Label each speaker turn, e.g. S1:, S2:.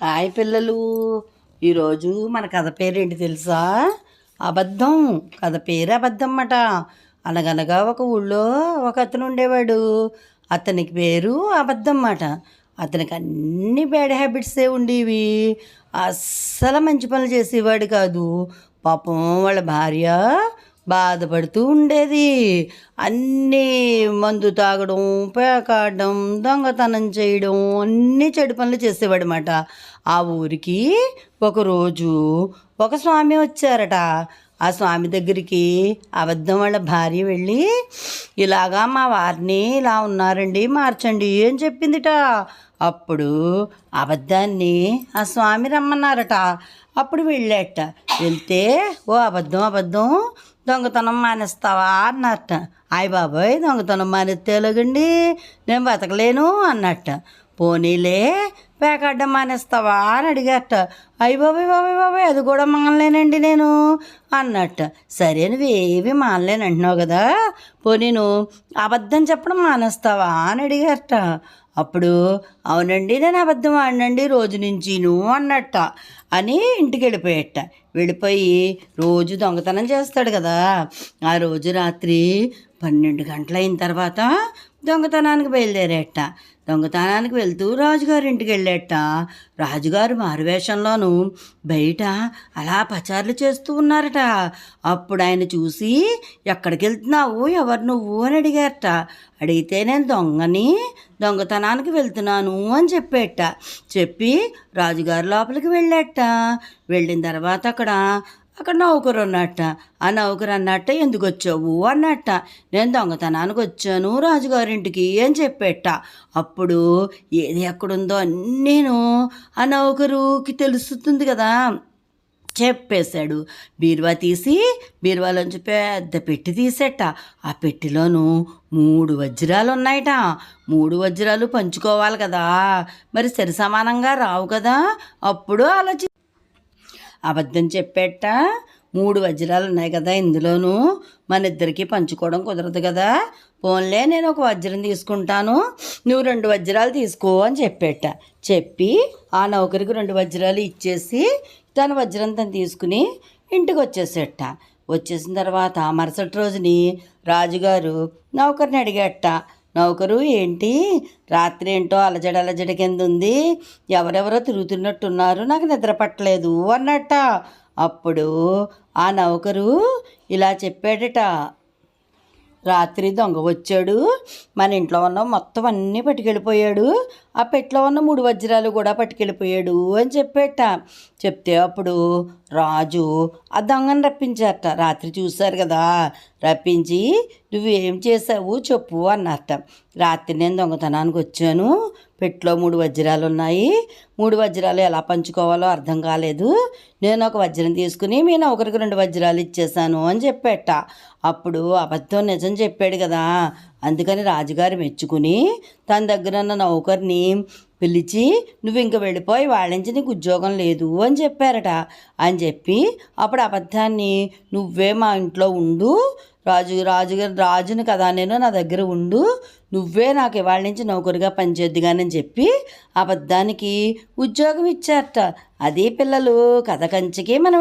S1: Hi పిల్లలు. ఈరోజు మన కథ పేరేంటి తెలుసా? అబద్ధం. కథ పేరు అబద్ధం అన్నమాట అనగనగా ఒక ఊళ్ళో ఒక అతను ఉండేవాడు. అతనికి పేరు అబద్ధం అన్నమాట అతనికి అన్ని బ్యాడ్ హ్యాబిట్సే ఉండేవి. అస్సలు మంచి పనులు చేసేవాడు కాదు. పాపం వాళ్ళ భార్య బాధపడుతూ ఉండేది. అన్నీ మందు తాగడం పేకాడడం దొంగతనం చేయడం అన్నీ చెడు పనులు చేసేవాడమాట. ఆ ఊరికి ఒకరోజు ఒక స్వామి వచ్చారట. ఆ స్వామి దగ్గరికి అబద్ధం వాళ్ళ భార్య వెళ్ళి ఇలాగా మా వారిని ఇలా ఉన్నారండి మార్చండి అని చెప్పిందిట. అప్పుడు అబద్ధాన్ని ఆ స్వామి రమ్మన్నారట. అప్పుడు వెళ్ళాట. వెళ్తే ఓ అబద్ధం అబద్ధం దొంగతనం మానేస్తావా అన్నట్ట అయ్య బాబాయ్ దొంగతనం మానేస్తే ఎలాగండి? నేను బతకలేను అన్నట్ట పోనీలే పేకాడ్డం మానేస్తావా? అని అడిగట అయ్య బాబాయ్ బాబాయ్ బాబాయ్ అది కూడా మానలేనండి నేను అన్నట్ట. సరే నువ్వేవి మానలేను అంటున్నావు కదా పోనీను అబద్ధం చెప్పడం మానేస్తావా? అని అడిగట అప్పుడు అవునండి నేను అబద్ధం ఆడినండి రోజు నుంచిను అన్నట్ట. అని ఇంటికి వెళ్ళిపోయేట వెళ్ళిపోయి రోజు దొంగతనం చేస్తాడు కదా. ఆ రోజు రాత్రి పన్నెండు గంటలైన తర్వాత దొంగతనానికి బయలుదేరేట. దొంగతనానికి వెళ్తూ రాజుగారి ఇంటికి వెళ్ళేట. రాజుగారు మారువేషంలోనూ బయట అలా పచారులు చేస్తూ ఉన్నారట. అప్పుడు ఆయన చూసి ఎక్కడికి వెళ్తున్నావు? ఎవరు నువ్వు? అని అడిగారట. అడిగితే నేను దొంగని దొంగతనానికి వెళ్తున్నాను అని చెప్పేట. చెప్పి రాజుగారి లోపలికి వెళ్ళేట. వెళ్ళిన తర్వాత అక్కడ అక్కడ నౌకరు ఉన్నట్ట ఆ నౌకరు అన్నట్ట ఎందుకు వచ్చావు అన్నట్ట నేను దొంగతనానికి వచ్చాను రాజుగారింటికి అని చెప్పేట. అప్పుడు ఏది ఎక్కడుందో నేను ఆ నౌకరుకి తెలుస్తుంది కదా చెప్పేశాడు. బీరువా తీసి బీరువాలోంచి పెద్ద పెట్టి తీసేట. ఆ పెట్టిలోను మూడు వజ్రాలు ఉన్నాయట మూడు వజ్రాలు పంచుకోవాలి కదా. మరి సరి సమానంగా రావు కదా. అప్పుడు ఆలోచి అబద్ధం చెప్పేట మూడు వజ్రాలు ఉన్నాయి కదా ఇందులోనూ. మన ఇద్దరికి పంచుకోవడం కుదరదు కదా. పోన్లే నేను ఒక వజ్రం తీసుకుంటాను. నువ్వు రెండు వజ్రాలు తీసుకో అని చెప్పేట చెప్పి ఆ నౌకరికి రెండు వజ్రాలు ఇచ్చేసి తన వజ్రం తను తీసుకుని ఇంటికి వచ్చేసేట వచ్చేసిన తర్వాత మరుసటి రోజుని రాజుగారు నౌకర్ని అడిగేట నౌకరు ఏంటి? రాత్రి ఏంటో అలజడి అలజడి కింద ఉంది ఎవరెవరో తిరుగుతున్నట్టున్నారు. నాకు నిద్ర పట్టలేదు అన్నట్ట. అప్పుడు ఆ నౌకరు ఇలా చెప్పాడట. రాత్రి దొంగ వచ్చాడు. మన ఇంట్లో ఉన్న మొత్తం అన్నీ పట్టుకెళ్ళిపోయాడు. ఆ పెట్లో ఉన్న మూడు వజ్రాలు కూడా పట్టుకెళ్ళిపోయాడు అని చెప్పేట. చెప్తే అప్పుడు రాజు ఆ దొంగను రప్పించారట. రాత్రి చూశారు కదా. రప్పించి నువ్వేం చేసావు చెప్పు అన్నట రాత్రి నేను దొంగతనానికి వచ్చాను. పెట్లో మూడు వజ్రాలు ఉన్నాయి. మూడు వజ్రాలు ఎలా పంచుకోవాలో అర్థం కాలేదు. నేను ఒక వజ్రం తీసుకుని మీ నౌకరికి రెండు వజ్రాలు ఇచ్చేసాను అని చెప్పేట. అప్పుడు అబద్ధం నిజం చెప్పాడు కదా. అందుకని రాజుగారు మెచ్చుకుని తన దగ్గర ఉన్న నౌకర్ని పిలిచి నువ్వు ఇంక వెళ్ళిపోయి వాళ్ళ నుంచి నీకు ఉద్యోగం లేదు అని చెప్పారట. అని చెప్పి అప్పుడు అబద్ధాన్ని నువ్వే మా ఇంట్లో ఉండు. రాజు రాజుగారు రాజుని కదా నేను నా దగ్గర ఉండు. నువ్వే నాకు ఇవాళ నుంచి నౌకరుగా పనిచేద్దుగానని చెప్పి అబద్ధానికి ఉద్యోగం ఇచ్చారట. అదే పిల్లలు కథ కంచికి మనం